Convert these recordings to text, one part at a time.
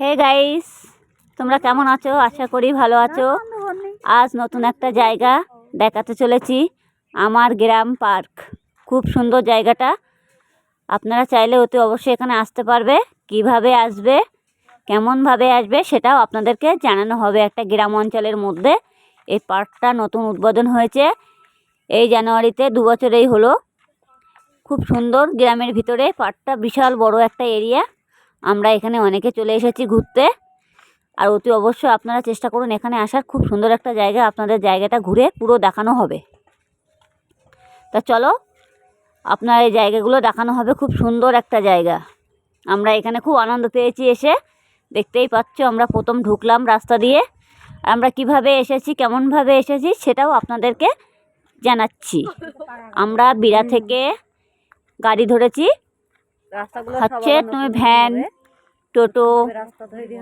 Hey guys তোমরা কেমন আছো? আশা করি ভালো আছো। আজ নতুন একটা জায়গা দেখাতে চলেছি, আমার গ্রাম পার্ক। খুব সুন্দর জায়গাটা। আপনারা চাইলে অতি অবশ্যই এখানে আসতে পারবে। কীভাবে আসবে, কেমনভাবে আসবে সেটাও আপনাদেরকে জানানো হবে একটা গ্রাম অঞ্চলের মধ্যে। এই পার্কটা নতুন উদ্বোধন হয়েছে। এই জানুয়ারিতে দু বছরেই হলো। খুব সুন্দর গ্রামের ভিতরে পার্কটা বিশাল বড় একটা এরিয়া। আমরা এখানে অনেকে চলে এসেছি ঘুরতে। আর অতি অবশ্যই আপনারা চেষ্টা করুন এখানে আসার। খুব সুন্দর একটা জায়গা আপনাদের জায়গাটা ঘুরে পুরো দেখানো হবে। তা চলো আপনার এই জায়গাগুলো দেখানো হবে খুব সুন্দর একটা জায়গা। আমরা এখানে খুব আনন্দ পেয়েছি এসে। দেখতেই পাচ্ছ আমরা প্রথম ঢুকলাম রাস্তা দিয়ে। আমরা কীভাবে এসেছি কেমনভাবে এসেছি সেটাও আপনাদেরকে জানাচ্ছি। আমরা বিড়া থেকে গাড়ি ধরেছি। হচ্ছে তুমি ভ্যান টোটো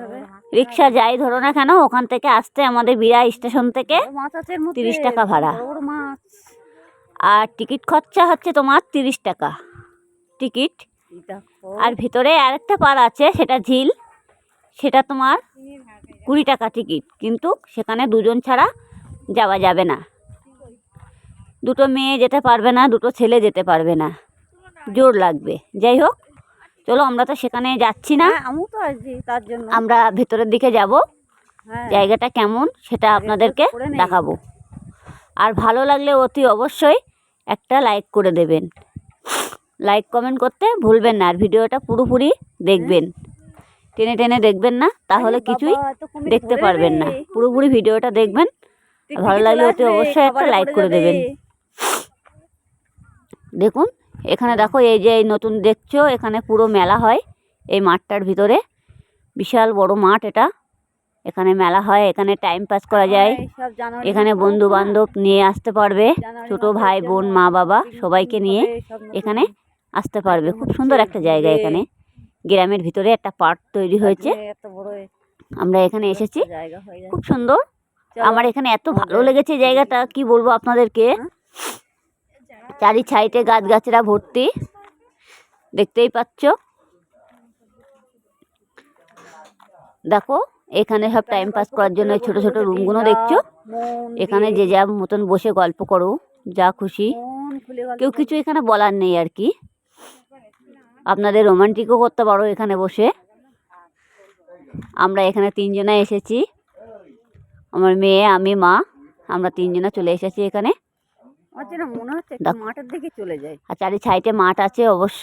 হবে। রিক্সা যাই ধরো না কেন ওখান থেকে আসতে আমাদের বিড়া স্টেশন থেকে তিরিশ টাকা ভাড়া। আর টিকিট খরচা হচ্ছে তোমার তিরিশ টাকা। টিকিট। আর ভিতরে আরেকটা পার আছে সেটা ঝিল। সেটা তোমার কুড়ি টাকা টিকিট। কিন্তু সেখানে দুজন ছাড়া যাওয়া যাবে না। দুটো মেয়ে যেতে পারবে না দুটো ছেলে যেতে পারবে না। জোর লাগবে। যাই হোক চলো আমরা তো সেখানে যাচ্ছি না। হ্যাঁ তো আসছি তার জন্য। আমরা ভেতরের দিকে যাব। হ্যাঁ। জায়গাটা কেমন সেটা আপনাদেরকে দেখাবো। আর ভালো লাগলে অতি অবশ্যই একটা লাইক করে দেবেন। লাইক কমেন্ট করতে ভুলবেন না আর ভিডিওটা পুরোপুরি দেখবেন। টেনে টেনে দেখবেন না তাহলে কিছুই দেখতে পারবেন না। পুরোপুরি ভিডিওটা দেখবেন। ভালো লাগলে অতি অবশ্যই একটা লাইক করে দেবেন। দেখুন এখানে দেখো এই যে এই নতুন দেখছ এখানে পুরো মেলা হয় এই মাঠটার ভিতরে। বিশাল বড় মাঠ এটা। এখানে মেলা হয় এখানে টাইম পাস করা যায়। হ্যাঁ, এখানে বন্ধু বান্ধব নিয়ে আসতে পারবে ছোট ভাই বোন মা বাবা সবাইকে নিয়ে এখানে আসতে পারবে। খুব সুন্দর একটা জায়গা এখানে। গ্রামের ভিতরে একটা পার্ক তৈরি হয়েছে। আমরা এখানে এসেছি। হয়ে খুব সুন্দর। আমার এখানে এত ভালো লেগেছে জায়গাটা কি বলব আপনাদেরকে? চারি সাইডে গাছগাছরা ভর্তি। দেখতেই পাচ্ছ? দেখো, এখানে সব টাইম পাস করার জন্য ছোট ছোট রুমগুলো দেখছ? এখানে যে যা মতন বসে গল্প করো, যা খুশি। কেউ কিছু এখানে বলার নেই আর কি। আপনাদের রোমান্টিকও করতে পারো এখানে বসে। আমরা এখানে তিনজনে এসেছি। আমার মেয়ে, আমি, মা, আমরা তিনজনা চলে এসেছি এখানে। মনে হচ্ছে। মাঠের দিকে চলে যায় আর চারি সাইডে মাঠ আছে অবশ্য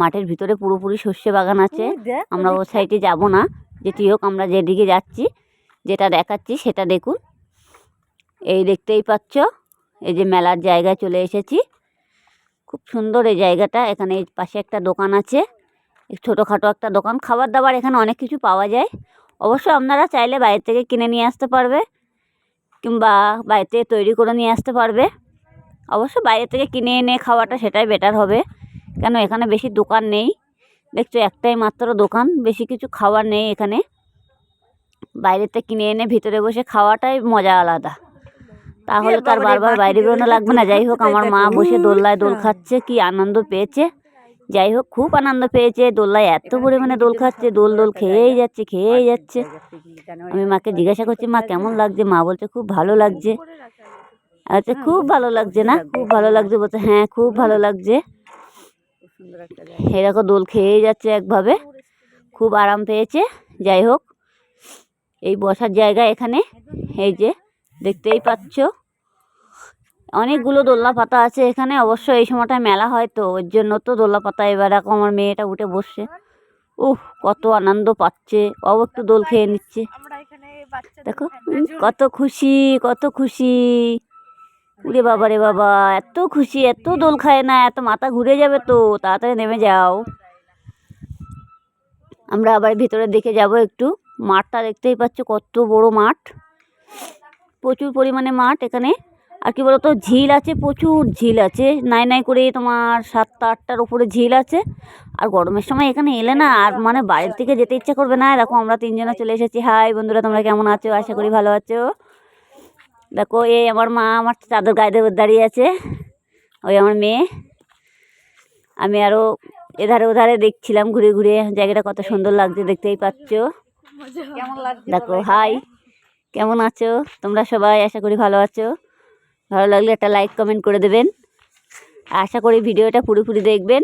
মাঠের ভিতরে পুরোপুরি শস্য বাগান আছে। আমরা ও সাইডে যাব না যেটি হোক আমরা যেদিকে যাচ্ছি যেটা দেখাচ্ছি সেটা দেখুন। এই দেখতেই পাচ্ছ এই যে মেলার জায়গায় চলে এসেছি। খুব সুন্দর এই জায়গাটা এখানে এই পাশে একটা দোকান আছে। ছোটোখাটো একটা দোকান খাবার দাবার এখানে অনেক কিছু পাওয়া যায়। অবশ্য আপনারা চাইলে বাইরে থেকে কিনে নিয়ে আসতে পারবে কিংবা বাইরে থেকে তৈরি করে নিয়ে আসতে পারবে। অবশ্য বাইরে থেকে কিনে এনে খাওয়াটা সেটাই বেটার হবে। কেন এখানে বেশি দোকান নেই। দেখছ একটাই মাত্র দোকান, বেশি কিছু খাওয়ার নেই এখানে। বাইরেতে কিনে এনে ভিতরে বসে খাওয়াটাই মজা আলাদা। তাহলে তো আর বারবার বাইরে বেরোনো লাগবে না। যাই হোক, আমার মা বসে দোলনায় দোল। খাচ্ছে, কি আনন্দ পেয়েছে। যাই হোক, খুব আনন্দ পেয়েছে। দোলনায় এত পরিমাণে দোল খাচ্ছে, দোল দোল খেয়েই যাচ্ছে খেয়েই যাচ্ছে। আমি মাকে জিজ্ঞাসা করছি, মা, কেমন লাগছে? মা বলছে, খুব ভালো লাগছে। আচ্ছা খুব ভালো লাগছে না? খুব ভালো লাগছে বলছে হ্যাঁ খুব ভালো লাগছে। একটা জায়গা এরকম দোল খেয়েই যাচ্ছে একভাবে। খুব আরাম পেয়েছে যাই হোক। এই বসার জায়গা এখানে এই যে দেখতেই পাচ্ছ। অনেকগুলো দোলনা পাতা আছে এখানে অবশ্য এই সময়টায় মেলা হয় তো ওর জন্য তো দোলনা পাতা এবার এখন আমার মেয়েটা উঠে বসছে। উহ কত আনন্দ পাচ্ছে ও একটু দোল খেয়ে নিচ্ছে। দেখো কত খুশি কত খুশি। উরে বাবা রে বাবা, এত খুশি, এত দোল খায় না, এত মাথা ঘুরে যাবে তো, তাড়াতাড়ি নেমে যাও। আমরা আবার ভিতরের দিকে যাব একটু, মাঠটা দেখতেই পাচ্ছ কত বড় মাঠ। প্রচুর পরিমাণে মাঠ এখানে। আর কি বলতো, ঝিল আছে, প্রচুর ঝিল আছে। নাই নাই করে তোমার সাতটা, আটটার উপরে ঝিল আছে। আর গরমের সময় এখানে এলে না, আর মানে বাইরের থেকে যেতে ইচ্ছা করবে না। দেখো আমরা তিনজনে চলে এসেছি। হাই বন্ধুরা, তোমরা কেমন আছো? আশা করি ভালো আছো। দেখো এই আমার মা আমার চাদর গায়ে দিয়ে দাঁড়িয়ে আছে। ওই আমার মেয়ে। আমি আরও এধারে ওধারে দেখছিলাম ঘুরে ঘুরে। জায়গাটা কত সুন্দর লাগছে, দেখতেই পাচ্ছ। দেখো হাই কেমন আছো? তোমরা সবাই আশা করি ভালো আছো। ভালো লাগলে একটা লাইক কমেন্ট করে দেবেন। আশা করি ভিডিওটা পুরোপুরি দেখবেন।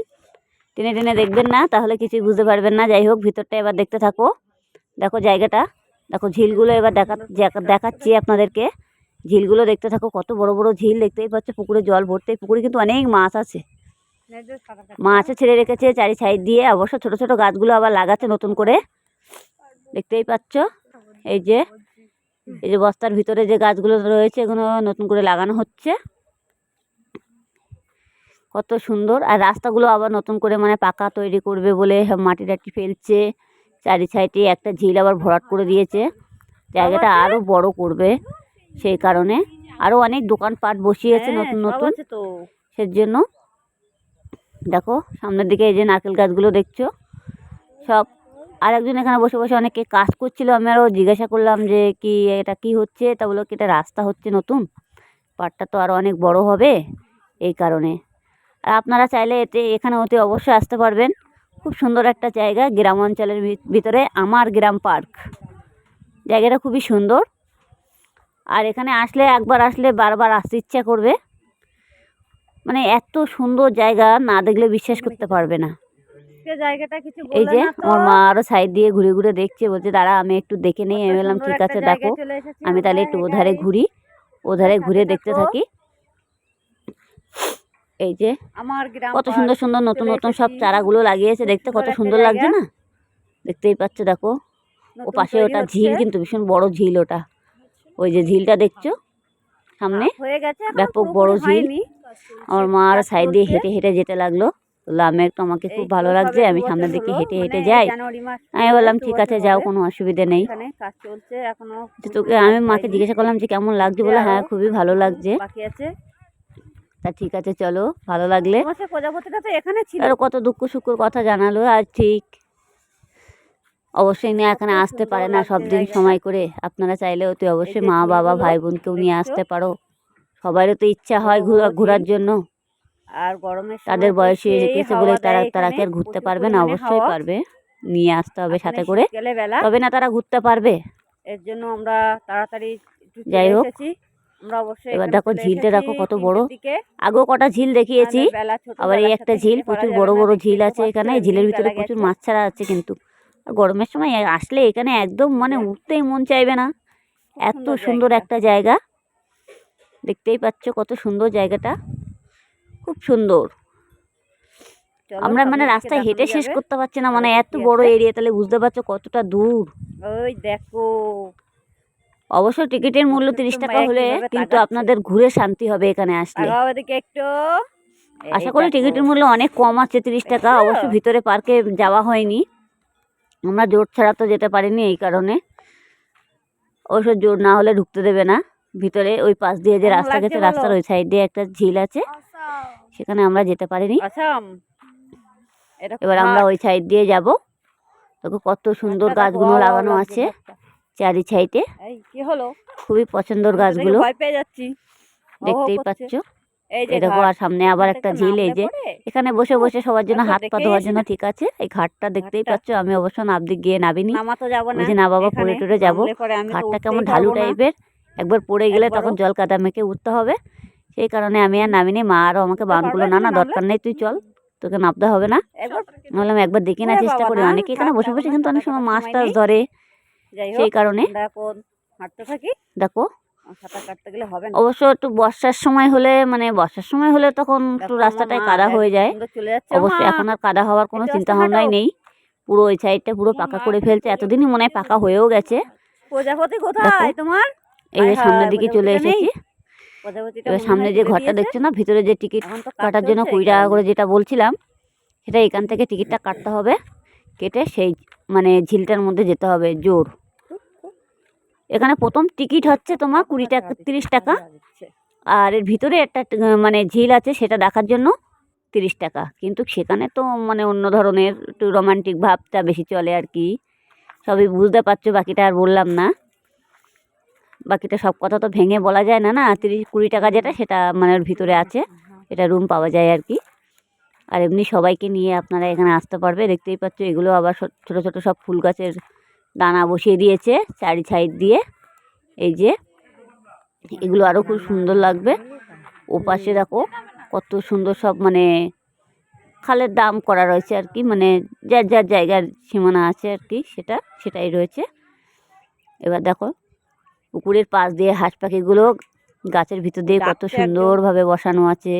টেনে টেনে দেখবেন না, তাহলে কিছুই বুঝতে পারবেন না। যাই হোক, ভিতরটা এবার দেখতে থাকো। দেখো জায়গাটা। দেখো ঝিলগুলো এবার দেখা- দেখাচ্ছি আপনাদেরকে। ঝিলগুলো দেখতে থাকো কত বড় বড় ঝিল দেখতেই পাচ্ছ পুকুরে জল ভরতে পুকুরে কিন্তু অনেক মাছ আছে। মাছও ছেড়ে রেখেছে চারি সাইড দিয়ে অবশ্য ছোট ছোট গাছগুলো আবার লাগাচ্ছে নতুন করে। দেখতেই পাচ্ছ এই যে এই যে বস্তার ভিতরে যে গাছগুলো রয়েছে এগুলো নতুন করে লাগানো হচ্ছে। কত সুন্দর আর রাস্তাগুলো আবার নতুন করে মানে পাকা তৈরি করবে বলে মাটি টাটি ফেলছে। চারি সাইডে একটা ঝিল আবার ভরাট করে দিয়েছে। জায়গাটা আরও বড় করবে। সেই কারণে আরও অনেক দোকানপাট বসিয়েছে হ্যাঁ, নতুন নতুন। আছে তো। সেজন্য দেখো সামনের দিকে এই যে নারকেল গাছগুলো দেখছ? সব আর একজন এখানে বসে বসে অনেকে কাজ করছিল আমি আরও জিজ্ঞাসা করলাম যে কি এটা কি হচ্ছে? তা বলল কি এটা রাস্তা হচ্ছে নতুন পাটটা তো আরও অনেক বড় হবে এই কারণে। আর আপনারা চাইলে এতে এখানে অতি অবশ্যই আসতে পারবেন। খুব সুন্দর একটা জায়গা গ্রাম অঞ্চলের ভিতরে আমার গ্রাম পার্ক। জায়গাটা খুবই সুন্দর। আর এখানে আসলে একবার আসলে বারবার আসতে ইচ্ছা করবে। মানে এত সুন্দর জায়গা না দেখলে বিশ্বাস করতে পারবে না। এই যে আমার মা আরও সাইড দিয়ে ঘুরে ঘুরে দেখছে বলছে দাঁড়া আমি একটু দেখে নেই আমি বললাম ঠিক আছে দেখো আমি তাহলে একটু ওধারে। ঘুরি ওধারে ঘুরে দেখতে থাকি। এই যে আমার কত সুন্দর সুন্দর নতুন নতুন সব। চারাগুলো লাগিয়েছে দেখতে কত সুন্দর লাগছে না? দেখতেই পাচ্ছ দেখো ও পাশে ওটা ঝিল কিন্তু ভীষণ বড় ঝিল ওটা। ওই যে ঝিলটা দেখছ? সামনে? হয়ে গেছে ব্যাপক বড় ঝিল। আমার মা আর সাইড দিয়ে হেঁটে হেঁটে যেতে লাগল। বলল আমি একটু আমাকে খুব ভালো লাগছে আমি সামনের দিকে হেঁটে হেঁটে মানে যাই। আমি বললাম ঠিক আছে যাও কোনো অসুবিধা নেই। এখানে কাজ চলছে এখনও তো তোকে আমি মাকে জিজ্ঞাসা করলাম যে কেমন লাগছে? বলে হ্যাঁ খুবই ভালো লাগছে। তা ঠিক আছে চলো ভালো লাগলে। কত দুঃখ সুখের কথা জানালো আর ঠিক অবশ্যই নিয়ে এখানে আসতে পারে না সব দিন সময় করে। আপনারা চাইলে তুই অবশ্যই মা বাবা ভাই বোনকেও নিয়ে আসতে পারো। সবারও তো ইচ্ছা হয় ঘোরা ঘোরার জন্য। আর সময় তাদের বয়সী সেই গেছে বলে তারা তারা কি আর ঘুরতে পারবে না? অবশ্যই পারবে। নিয়ে আসতে হবে সাথে করে। তবে না তারা ঘুরতে পারবে। এর জন্য আমরা তাড়াতাড়ি যাই হোক, অবশ্যই এবার দেখো ঝিলটা দেখো কত বড়। আগেও কটা ঝিল দেখিয়েছি। ছোট, আবার এই একটা ঝিল প্রচুর বড় বড় ঝিল আছে এখানে। ঝিলের ভিতরে প্রচুর মাছ ছাড়া আছে কিন্তু। গরমের সময় আসলে এখানে একদম মানে উঠতেই মন চাইবে না। এত সুন্দর একটা জায়গা। দেখতেই পাচ্ছ কত সুন্দর জায়গাটা। খুব সুন্দর। আমরা মানে রাস্তায় হেঁটে শেষ করতে পারছি না মানে এত বড় এরিয়া তাহলে বুঝতে পারছ কতটা দূর। ওই দেখো। অবশ্য টিকিটের মূল্য তিরিশ টাকা হলে কিন্তু আপনাদের ঘুরে শান্তি হবে এখানে আসলে। একটু। আশা করি টিকিটের মূল্য অনেক কম আছে তিরিশ টাকা। অবশ্য ভিতরে পার্কে যাওয়া হয়নি। আমরা জোর ছাড়া তো যেতে পারিনি এই কারণে। অবশ্য জোর না হলে ঢুকতে দেবে না। ভিতরে ওই পাশ দিয়ে যে রাস্তা গেছে রাস্তার ওই সাইড দিয়ে একটা ঝিল আছে। সেখানে আমরা যেতে পারিনি। এবার আমরা ওই সাইড দিয়ে যাব। দেখো কত সুন্দর গাছগুলো লাগানো আছে চারি সাইডে কি হলো? খুবই পছন্দর গাছগুলো। দেখতেই। পাচ্ছ? দেখো আর সামনে আবার একটা ঝিল এই যে এখানে বসে বসে সবার জন্য হাত পা ধোয়ার জন্য ঠিক আছে। এই ঘাটটা দেখতেই পাচ্ছ আমি অবশ্য নাবদিক গিয়ে নাবিনি যাব না। ওই যে না বাবা পড়ে টরে যাব। ঘাটটা কেমন ঢালু টাইপের একবার পড়ে গেলে তখন জল কাদা মেখে উঠতে হবে। সেই কারণে আমি আর নামিনি। মা আরও আমাকে পারবে না না দরকার নেই তুই চল তোকে নামতে হবে না। বললাম একবার দেখে না চেষ্টা করি। অনেকে এখানে বসে বসে কিন্তু অনেক সময় মাছ টাছ ধরে সেই কারণে। দেখো সাঁতার কাটতে গেলে হবে না। অবশ্য একটু বর্ষার সময় হলে মানে বর্ষার সময় হলে তখন একটু রাস্তাটায় কাদা হয়ে যায়। অবশ্যই এখন আর কাদা হওয়ার কোনো চিন্তা ভাবনাই নেই। পুরো ওই সাইডটা পুরো পাকা করে ফেলছে। এতদিনই মনে হয় পাকা হয়েও গেছে। প্রজাপতি কোথায়? তোমার? এই সামনের দিকে চলে এসেছি। এবার সামনে যে ঘরটা। দেখছ না ভিতরে যে টিকিট কাটার জন্য কুড়ি টাকা করে যেটা বলছিলাম সেটা এখান থেকে টিকিটটা কাটতে হবে। কেটে সেই মানে ঝিলটার মধ্যে যেতে হবে জোর। এখানে প্রথম টিকিট হচ্ছে তোমার কুড়ি টাকা তিরিশ টাকা। আর এর ভিতরে একটা মানে ঝিল আছে, সেটা দেখার জন্য তিরিশ টাকা। কিন্তু সেখানে তো মানে অন্য ধরনের একটু রোমান্টিক ভাবটা বেশি চলে আর কি। সবই বুঝতে পারছ, বাকিটা আর বললাম না। বাকিটা সব কথা তো ভেঙে বলা যায় না না? তিরিশ, কুড়ি টাকা যেটা, সেটা মানে ওর ভিতরে আছে। এটা রুম পাওয়া যায় আর কি। আর এমনি সবাইকে নিয়ে আপনারা এখানে আসতে পারবে। দেখতেই পাচ্ছ, এগুলো আবার ছোট ছোট সব ফুল গাছের দানা বসিয়ে দিয়েছে চারি সাইড দিয়ে। এই যে এগুলো আরও খুব সুন্দর লাগবে। ও পাশে দেখো কত সুন্দর সব মানে খালের দাম করা রয়েছে আর কি মানে যার যার জায়গার সীমানা আছে আর কি সেটা সেটাই রয়েছে। এবার দেখো পুকুরের পাশ দিয়ে হাঁস পাখিগুলো গাছের ভিতর দিয়ে কত সুন্দরভাবে বসানো আছে।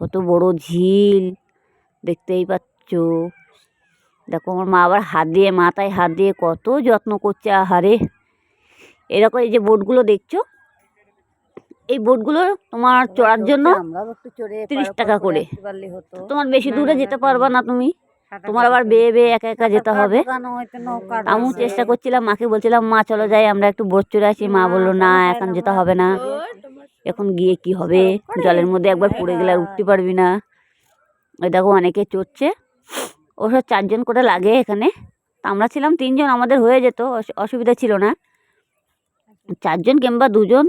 কত বড় ঝিল দেখতেই পাচ্ছ। দেখো আমার মা আবার হাত দিয়ে মাথায় হাত দিয়ে কত যত্ন করছে আহারে। এরকম এই যে বোটগুলো দেখছ? এই বোটগুলো তোমার চড়ার জন্য আমরাও একটু চড়ে 30 পার টাকা করে। তোমার বেশি দূরে যেতে পারবা না। তুমি। তোমার আবার বেয়ে বেয়ে একা একা যেতে হবে। আমিও চেষ্টা করছিলাম মাকে বলছিলাম মা চলো যাই আমরা একটু বোট চড়ে আসি। মা বলল না এখন যেতে হবে না। এখন গিয়ে কি হবে? জলের মধ্যে একবার পড়ে গেলে আর উঠতে পারবি না। ওই দেখো অনেকে চড়ছে। ওসব চারজন করে লাগে এখানে। আমরা ছিলাম তিনজন, আমাদের হয়ে যেত, অসু- অসুবিধা ছিল না। চারজন কিংবা দুজন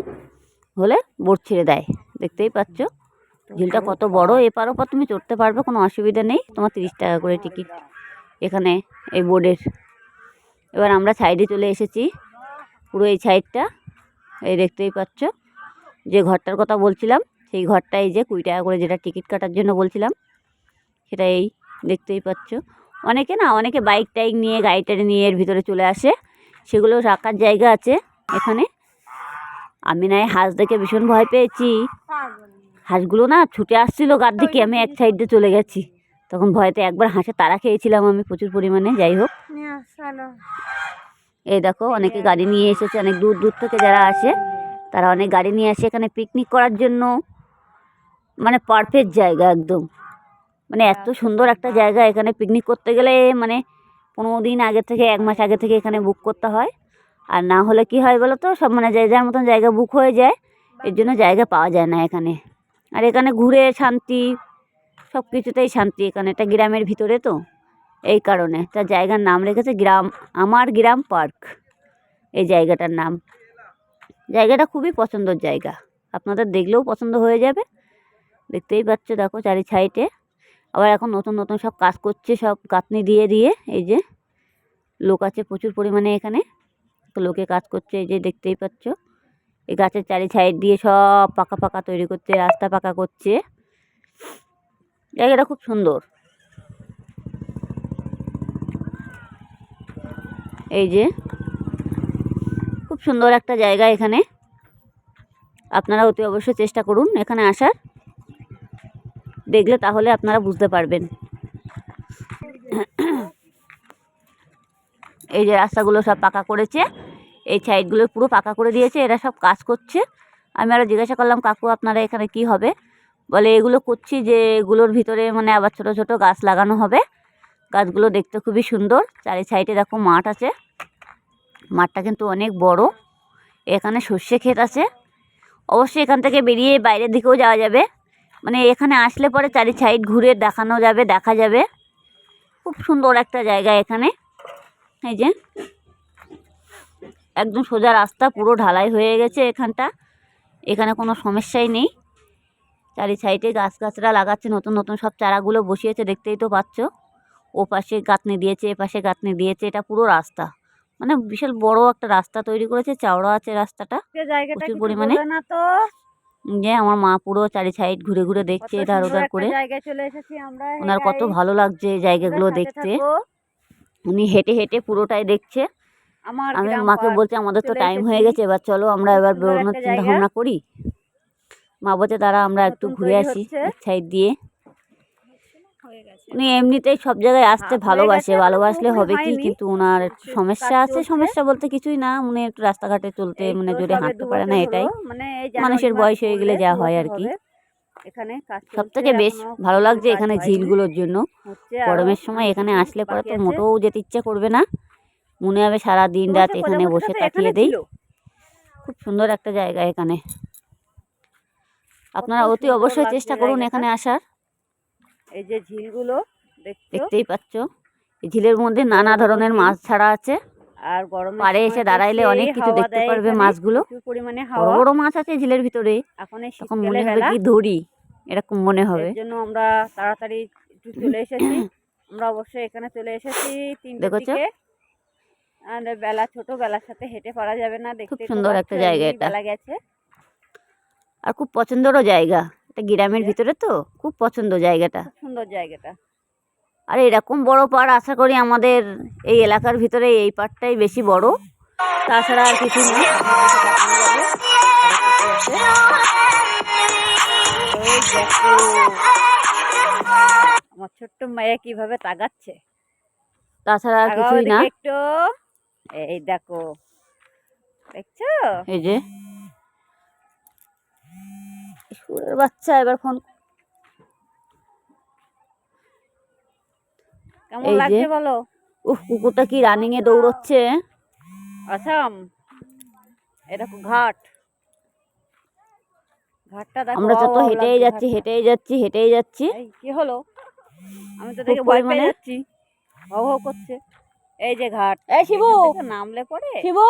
হলে বোট ছেড়ে দেয়, দেখতেই পাচ্ছ। ঝিলটা কত বড়, এপার ওপার তুমি চড়তে পারবে, কোনো অসুবিধা নেই। তোমার তিরিশ টাকা করে টিকিট এখানে, এই বোর্ডের এবার আমরা সাইডে চলে এসেছি, পুরো এই সাইডটা, এই দেখতেই পাচ্ছ। যে ঘরটার কথা বলছিলাম, সেই ঘরটা এই যে কুড়ি টাকা করে যেটা টিকিট কাটার জন্য বলছিলাম, সেটা এই দেখতেই পাচ্ছ। অনেকে না, অনেকে বাইক টাইক নিয়ে, গাড়ি টাড়ি নিয়ে এর ভিতরে চলে আসে। সেগুলো রাখার জায়গা আছে এখানে। আমি নাই হাঁস দেখে ভীষণ ভয় পেয়েছি। হাঁসগুলো না ছুটে আসছিল গার দিকে, আমি এক সাইডে চলে গেছি। তখন ভয়তে একবার হাঁসে তারা খেয়েছিলাম আমি প্রচুর পরিমাণে, যাই হোক। এই দেখো, অনেকে গাড়ি নিয়ে এসেছে, অনেক দূর দূর থেকে যারা আসে, তারা অনেক গাড়ি নিয়ে আসে এখানে পিকনিক করার জন্য। মানে পারফেক্ট জায়গা একদম। মানে এত সুন্দর একটা জায়গা এখানে পিকনিক করতে গেলে মানে পনেরো দিন আগে থেকে এক মাস আগে থেকে এখানে বুক করতে হয়। আর না হলে কি হয় বলো তো? সব মানে যে যার মতন জায়গা বুক হয়ে যায় এর জন্য জায়গা পাওয়া যায় না এখানে। আর এখানে ঘুরে শান্তি সব কিছুতেই শান্তি এখানে। এটা গ্রামের ভিতরে তো এই কারণে। তার জায়গার নাম রেখেছে গ্রাম আমার গ্রাম পার্ক। এই জায়গাটার নাম। জায়গাটা খুবই পছন্দের জায়গা। আপনাদের দেখলেও পছন্দ হয়ে যাবে। দেখতেই পাচ্ছ দেখো চারি সাইডে। আবার এখন নতুন নতুন সব কাজ করছে, সব গাঁথনি দিয়ে দিয়ে, এই যে লোক আছে প্রচুর পরিমাণে এখানে। লোকে কাজ করছে, এই যে দেখতেই পাচ্ছ। এই গাছের চারি সাইড দিয়ে সব পাকা পাকা তৈরি করছে, রাস্তা পাকা করছে। জায়গাটা খুব সুন্দর। এই যে খুব সুন্দর একটা জায়গা এখানে। আপনারা অতি অবশ্যই চেষ্টা করুন এখানে আসার। দেখলে তাহলে আপনারা বুঝতে পারবেন। এই যে রাস্তাগুলো সব পাকা করেছে, এই সাইডগুলো পুরো পাকা করে দিয়েছে, এরা সব কাজ করছে। আমি আরও জিজ্ঞাসা করলাম, কাকু, আপনারা এখানে কি হবে? বলে, এগুলো করছি যে, এগুলোর ভিতরে মানে আবার ছোট ছোট গাছ লাগানো হবে। গাছগুলো দেখতে খুবই সুন্দর। চারি সাইডে দেখো মাঠ আছে। মাঠটা কিন্তু অনেক বড়। এখানে সর্ষে ক্ষেত আছে। অবশ্যই এখান থেকে বেরিয়ে বাইরের দিকেও যাওয়া যাবে। মানে এখানে আসলে পরে চারি সাইড ঘুরে দেখানো যাবে দেখা যাবে। খুব সুন্দর একটা জায়গা এখানে। এই যে একদম সোজা রাস্তা পুরো ঢালাই হয়ে গেছে এখানটা। এখানে কোনো সমস্যাই নেই। চারি সাইডে গাছ গাছরা লাগাচ্ছে নতুন নতুন সব চারাগুলো বসিয়েছে দেখতেই তো পাচ্ছ। ও পাশে গাঁথনি দিয়েছে এ পাশে গাঁথনি দিয়েছে এটা পুরো রাস্তা। মানে বিশাল বড় একটা রাস্তা তৈরি করেছে চাওড়া আছে রাস্তাটা। প্রচুর পরিমাণে। যে আমার মা পুরো চারি সাইড ঘুরে ঘুরে দেখছে এধার ওধার করে। ওনার কত ভালো লাগছে এই জায়গাগুলো দেখতে। উনি হেঁটে হেঁটে পুরোটাই দেখছে। আমি মাকে বলছি আমাদের তো টাইম হয়ে গেছে এবার চলো আমরা এবার বেরোনোর চিন্তা। ভাবনা করি। মা বলছে তারা আমরা একটু ঘুরে আসি এক সাইড দিয়ে। উনি এমনিতেই সব জায়গায় আসতে হ্যাঁ, ভালোবাসে। ভালোবাসলে হবে কি? কিন্তু ওনার সমস্যা আছে। সমস্যা বলতে কিছুই না। উনি একটু রাস্তাঘাটে চলতে মানে জোরে হাঁটতে পারে না এটাই। মানে মানুষের বয়স হয়ে গেলে যা হয় আর কি। এখানে সব থেকে বেশ ভালো লাগছে এখানে ঝিলগুলোর জন্য। গরমের সময় এখানে আসলে পরে তো মোটেও যেতে ইচ্ছে করবে না। মনে হবে সারা দিন রাত এখানে বসে কাটিয়ে দেই। খুব সুন্দর একটা জায়গা এখানে। আপনারা অতি অবশ্যই চেষ্টা করুন এখানে আসার। এই যে ঝিলগুলো দেখতেই পাচ্ছ। এই ঝিলের মধ্যে নানা ধরনের মাছ ছাড়া আছে। আর গরম সময় এসে দাঁড়াইলে অনেক কিছু দেখতে পারবে মাছগুলো। পরিমাণে বড় বড় মাছ আছে ঝিলের ভিতরে। এখন তখন মনে হবে কি ধরি এরকম মনে হবে। জন্য আমরা তাড়াতাড়ি একটু চলে এসেছি। আমরা অবশ্যই এখানে চলে এসেছি দেখেছ? দিকে। আর বেলা ছোট বেলার সাথে হেঁটে পারা যাবে না। দেখতে সুন্দর একটা জায়গা এটা। গেছে। আর খুব পছন্দেরও জায়গা। এটা গ্রামের ভিতরে তো খুব পছন্দ জায়গাটা। সুন্দর জায়গাটা। আর এরকম বড় পাড় আশা করি আমাদের এই এলাকার ভিতরে এই পাড়টাই বেশি বড়। তাছাড়া আর কিছু না। ওই দেখো আমার ছোট্ট মায়া কীভাবে তাগাচ্ছে তাছাড়া আর কিছুই না। একটু। এই দেখো। দেখছ? এই যে। বাচ্চা এবার ফোন কেমন লাগছে বলো? উফ কুকুরটা কি রানিং এ দৌড়চ্ছে। আসাম। এরকম ঘাট। ঘাটটা দেখো আমরা যত হেঁটেই যাচ্ছি। হেঁটেই যাচ্ছি হেঁটেই যাচ্ছি। কি হলো? আমি তো দেখে ভয় পেয়ে যাচ্ছি। করছে। এই যে ঘাট। এই শিবু! নামলে পরে? শিবু!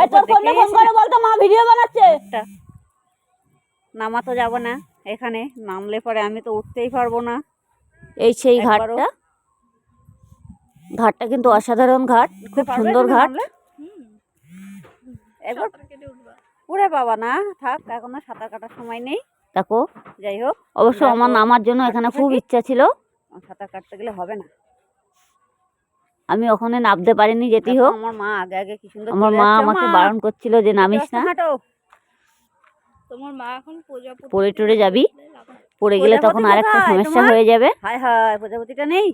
এই তোর দেখেই ফোন করে বলতো মা ভিডিও বানাচ্ছে। নামা তো যাব না। এখানে নামলে পরে আমি তো উঠতেই পারব না। এই সেই ঘাটটা। ঘাটটা কিন্তু অসাধারণ ঘাট খুব সুন্দর ঘাট? একবার উড়ে বাবা না থাক এখনও সাঁতার কাটার সময় নেই। দেখো যাই হোক অবশ্য আমার নামার জন্য এখানে খুব ইচ্ছা ছিল। সাঁতার কাটতে গেলে হবে না। আমি ওখানে নামতে পারিনি যেতে হোক। আমার মা আগে আগে কি সুন্দর আমার মা আমাকে বারণ করছিল যে নামিস না। তোমার মা এখন প্রজাপতি পড়ে টরে যাবি? পড়ে গেলে তখন আর একটা সমস্যা হয়ে যাবে। হায় হায় প্রজাপতিটা নেই।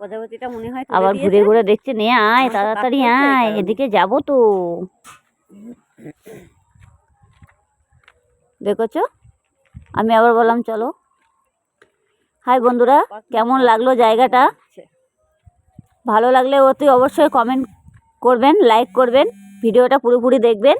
প্রজাপতিটা মনে হয় আবার ঘুরে ঘুরে দেখছে নে আয় তাড়াতাড়ি আয় এদিকে যাব তো। দেখেছ? আমি আবার বললাম চলো। হাই বন্ধুরা কেমন লাগল জায়গাটা। ভালো লাগলে অতি অবশ্যই কমেন্ট করবেন লাইক করবেন ভিডিওটা পুরোপুরি দেখবেন।